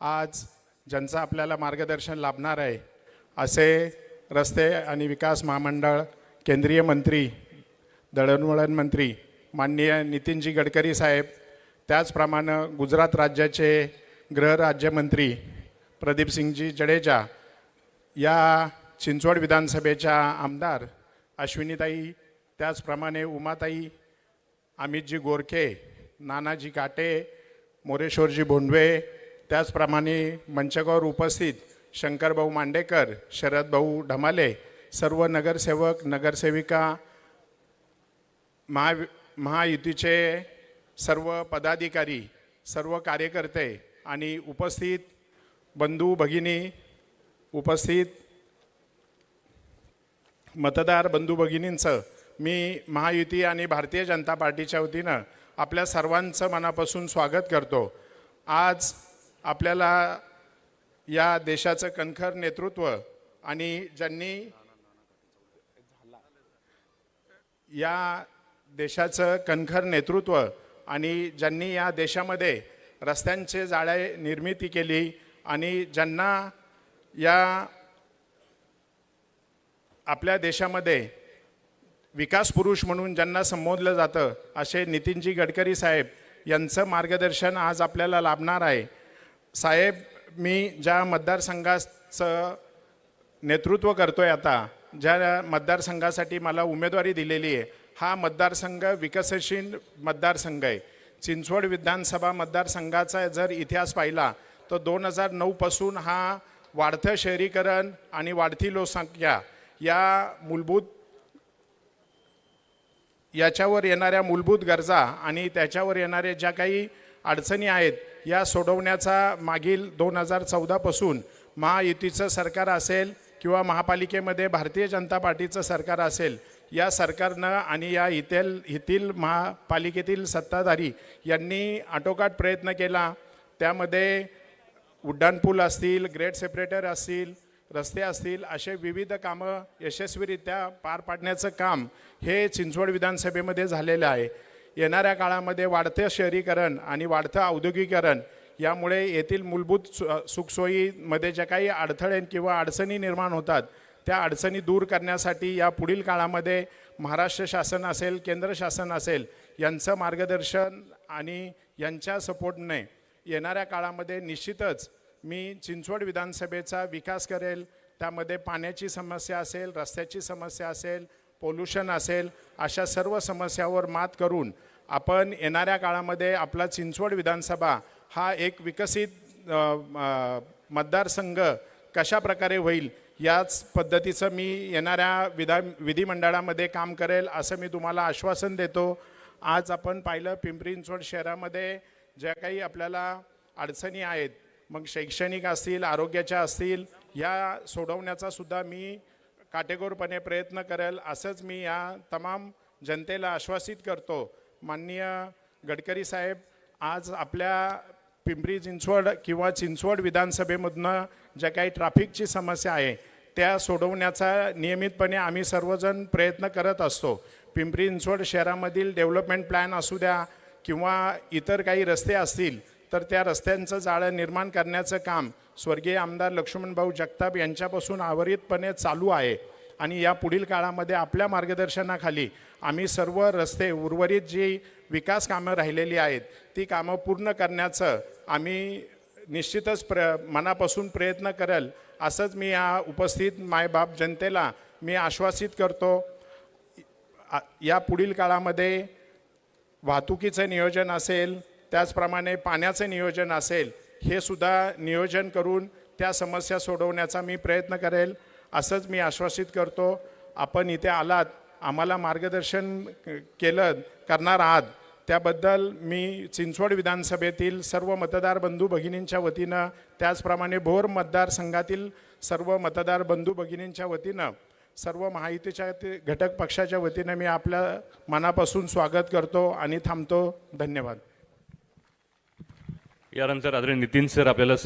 आज ज्यांचं आपल्याला मार्गदर्शन लाभणार आहे असे रस्ते आणि विकास महामंडळ केंद्रीय मंत्री दळणवळण मंत्री माननीय नितीनजी गडकरी साहेब त्याचप्रमाणे गुजरात राज्याचे गृहराज्यमंत्री प्रदीपसिंगजी जडेजा या चिंचवड विधानसभेच्या आमदार अश्विनीताई त्याचप्रमाणे उमाताई अमितजी गोरखे नानाजी काटे मोरेश्वरजी भोंडवे त्याचप्रमाणे मंचकावर उपस्थित शंकरभाऊ मांडेकर शरदभाऊ ढमाले सर्व नगरसेवक नगरसेविका महा महायुतीचे सर्व पदाधिकारी सर्व कार्यकर्ते आणि उपस्थित बंधू भगिनी उपस्थित मतदार बंधू भगिनींचं मी महायुती आणि भारतीय जनता पार्टीच्या वतीनं आपल्या सर्वांचं मनापासून स्वागत करतो. आज आपल्याला या देशाचं कणखर नेतृत्व आणि ज्यांनी या देशाचं कणखर नेतृत्व आणि ज्यांनी या देशामध्ये रस्त्यांचे जाळे निर्मिती केली आणि ज्यांना या आपल्या देशामध्ये विकास पुरुष म्हणून ज्यांना संबोधलं जातं असे नितीनजी गडकरी साहेब यांचं मार्गदर्शन आज आपल्याला लाभणार आहे. साहेब मी ज्या मतदारसंघाचं नेतृत्व करतो आहे आता ज्या मतदारसंघासाठी मला उमेदवारी दिलेली आहे हा मतदारसंघ विकसनशील मतदारसंघ आहे. चिंचवड विधानसभा मतदारसंघाचा जर इतिहास पाहिला तर दोन हजार नऊपासून हा वाढतं शहरीकरण आणि वाढती लोकसंख्या या मूलभूत याच्यावर येणाऱ्या मूलभूत गरजा आणि त्याच्यावर येणाऱ्या ज्या काही अडचणी आहेत या सोडवण्याचा मागील दोन हजार चौदापासून महायुतीचं सरकार असेल किंवा महापालिकेमध्ये भारतीय जनता पार्टीचं सरकार असेल या सरकारनं आणि या इथेल येथील महापालिकेतील सत्ताधारी यांनी आटोकाट प्रयत्न केला. त्यामध्ये उड्डाणपूल असतील ग्रेट सेपरेटर असतील रस्ते असतील असे विविध कामं यशस्वीरित्या पार पाडण्याचं काम हे चिंचवड विधानसभेमध्ये झालेलं आहे. येणाऱ्या काळामध्ये वाढतं शहरीकरण आणि वाढतं औद्योगिकरण यामुळे येथील मूलभूत सु सुखसोयीमध्ये ज्या काही अडथळे किंवा अडचणी निर्माण होतात त्या अडचणी दूर करण्यासाठी या पुढील काळामध्ये महाराष्ट्र शासन असेल केंद्र शासन असेल यांचं मार्गदर्शन आणि यांच्या सपोर्टने येणाऱ्या काळामध्ये निश्चितच मी चिंचवड विधानसभेचा विकास करेल. त्यामध्ये पाण्याची समस्या असेल रस्त्याची समस्या असेल पोल्युशन असेल अशा सर्व समस्यावर मात करून आपण येणाऱ्या काळामध्ये आपला चिंचवड विधानसभा हा एक विकसित मतदारसंघ कशा प्रकारे होईल याच पद्धतीचं मी येणाऱ्या विधा विधिमंडळामध्ये काम करेल असं मी तुम्हाला आश्वासन देतो. आज आपण पाहिलं पिंपरी चिंचवड शहरामध्ये ज्या काही आपल्याला अडचणी आहेत मग शैक्षणिक असतील आरोग्याच्या असतील या सोडवण्याचा सुद्धा मी काटेकोरपणे प्रयत्न करेल असंच मी या तमाम जनतेला आश्वासित करतो. माननीय गडकरी साहेब आज आपल्या पिंपरी चिंचवड किंवा चिंचवड विधानसभेमधनं ज्या काही ट्रॅफिकची समस्या आहे त्या सोडवण्याचा नियमितपणे आम्ही सर्वजण प्रयत्न करत असतो. पिंपरी चिंचवड शहरामधील डेव्हलपमेंट प्लॅन असू द्या किंवा इतर काही रस्ते असतील तर त्या रस्त्यांचं जाळं निर्माण करण्याचं काम स्वर्गीय आमदार लक्ष्मणभाऊ जगताप यांच्यापासून आवरितपणे चालू आहे. आणि या पुढील काळामध्ये आपल्या मार्गदर्शनाखाली आम्ही सर्व रस्ते उर्वरित जी विकास कामं राहिलेली आहेत ती कामं पूर्ण करण्याचं आम्ही निश्चितच प्र मनापासून प्रयत्न करेल. असंच मी या उपस्थित मायबाप जनतेला मी आश्वासित करतो. या पुढील काळामध्ये वाहतुकीचं नियोजन असेल त्याचप्रमाणे पाण्याचं नियोजन असेल हे सुद्धा नियोजन करून त्या समस्या सोडवण्याचा मी प्रयत्न करेल. असंच मी आश्वासित करतो आपण इथे आलात आम्हाला मार्गदर्शन क- केलं करणार आहात. त्याबद्दल मी चिंचवड विधानसभेतील सर्व मतदार बंधू भगिनींच्या वतीनं त्याचप्रमाणे भोर मतदारसंघातील सर्व मतदार बंधू भगिनींच्या वतीनं सर्व महायुतीच्या ते घटक पक्षाच्या वतीनं मी आपल्या मनापासून स्वागत करतो आणि थांबतो. धन्यवाद. यानंतर आदरणीय नितीन सर आपल्याला सम